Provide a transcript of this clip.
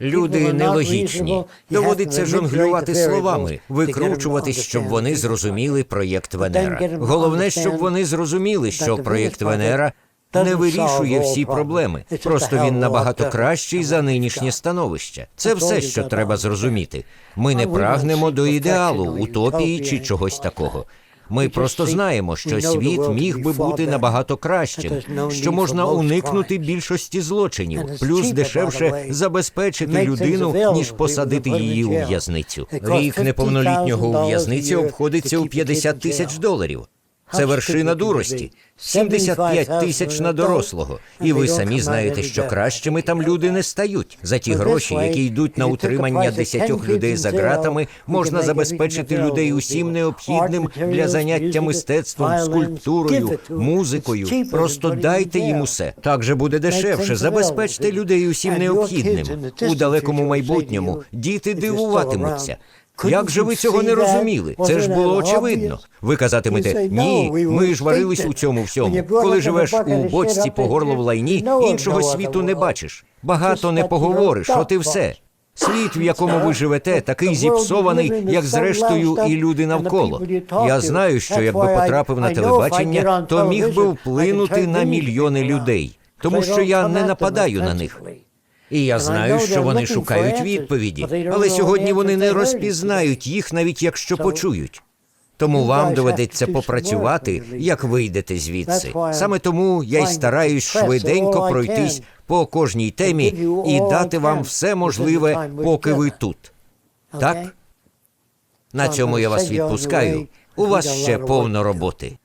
Люди нелогічні. Доводиться жонглювати словами, викручуватись, щоб вони зрозуміли проєкт Венера. Головне, щоб вони зрозуміли, що проєкт Венера не вирішує всі проблеми. Просто він набагато кращий за нинішнє становище. Це все, що треба зрозуміти. Ми не прагнемо до ідеалу, утопії чи чогось такого. Ми просто знаємо, що світ міг би бути набагато кращим, що можна уникнути більшості злочинів, плюс дешевше забезпечити людину, ніж посадити її у в'язницю. Рік неповнолітнього у в'язниці обходиться у 50 тисяч доларів. Це вершина дурості. 75 тисяч на дорослого. І ви самі знаєте, що кращими там люди не стають. За ті гроші, які йдуть на утримання десятьох людей за ґратами, можна забезпечити людей усім необхідним для заняття мистецтвом, скульптурою, музикою. Просто дайте їм усе. Так же буде дешевше. Забезпечте людей усім необхідним. У далекому майбутньому діти дивуватимуться. Як же ви цього не розуміли? Це ж було очевидно. Ви казатимете, ні, ми ж варились у цьому всьому. Коли живеш у бочці по горло в лайні, іншого світу не бачиш. Багато не поговориш, от і все. Світ, в якому ви живете, такий зіпсований, як зрештою і люди навколо. Я знаю, що якби потрапив на телебачення, то міг би вплинути на мільйони людей, тому що я не нападаю на них. І я знаю, що вони шукають відповіді, але сьогодні вони не розпізнають їх, навіть якщо почують. Тому вам доведеться попрацювати, як вийдете звідси. Саме тому я й стараюсь швиденько пройтись по кожній темі і дати вам все можливе, поки ви тут. Так? На цьому я вас відпускаю. У вас ще повно роботи.